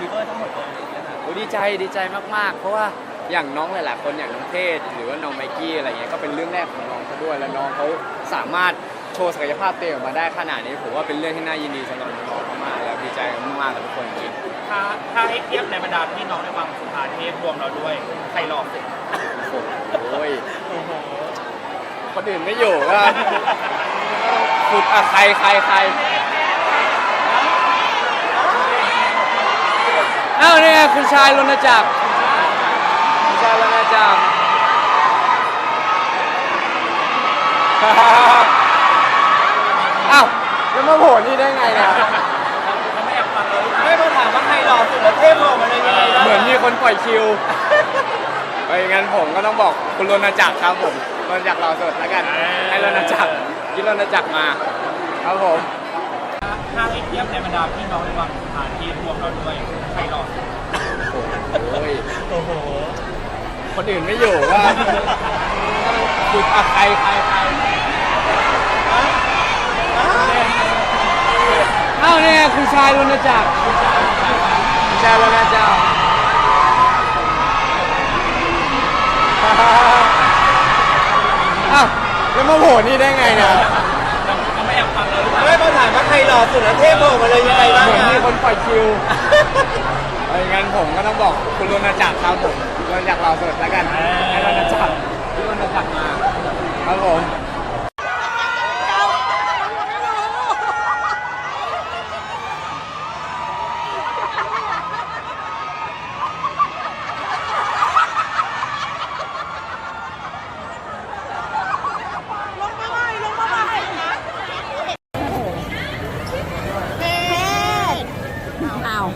ฟีเวอร์ทั้งหมดเลยนะคะโอ้ดีใจดีใจมากๆ เพราะว่าอย่างน้องหลายๆคนอย่างน้องเทศ หรือว่าน้องไมกี้อะไรเงี้ยก็เป็นเรื่องแรกของน้องเขาด้วยแล้วน้องเขาสามารถโชว์ศักยภาพตัวเองออกมาได้ขนาดนี้ผมว่าเป็นเรื่องที่น่ายินดีสำหรับน้องๆมากๆแล้วดีใจมากๆกับทุกคนจริงถ้าถ้าให้เทียบในบรรดาพี่น้องในวังสุภาเทพรวมเราด้วยใครหลอกสุดโอ้ยโอ้โหคนอื่นไม่อยู่ก็ขุดอะใครใครใครอ้าวนี่ไง คุณชายรณจักรคุณชายรณจักรอ้าวแล้วมาโผล่นี่ได้ไงเนี่ยเขาไม่แอบฟังเลยไม่ต้องถามว่าใครหลอกสุดแล้วเทพหลอกมาเลยยังไงบ้างเหมือนมีคนปล่อยคิวเฮ้ยงั้นผมก็ต้องบอกคุณรณจักรครับผมรณจักรรอสดแล้วกันให้รณจักรยินรณจักรมา ครับผม ถ้าให้เทียบในบรรดาพี่น้องในวังสุภาเทพรวมเราด้วยใครหลอกสุดโอ้ย โอ้โห คนอื่นไม่อยู่ก็ขุดอะใครใครใครอ้าวนี่ไงคุณชายรณจักรคุณชายรณจักรอ้าวแล้วมาโผล่นี่ได้ไงเนี่ยเขาไม่แอบฟังเลยไม่ต้องถามว่าใครหลอกสุดแล้วเทพหลอกมาเลยยังไงบ้างเหมือนมีคนปล่อยคิวเอ้ยงั้น ผมก็ต้องบอกคุณรณจักรครับผมรณจักรเราสดแล้วกันให้รณจักรที่รณจักรมาครับผมอ้าว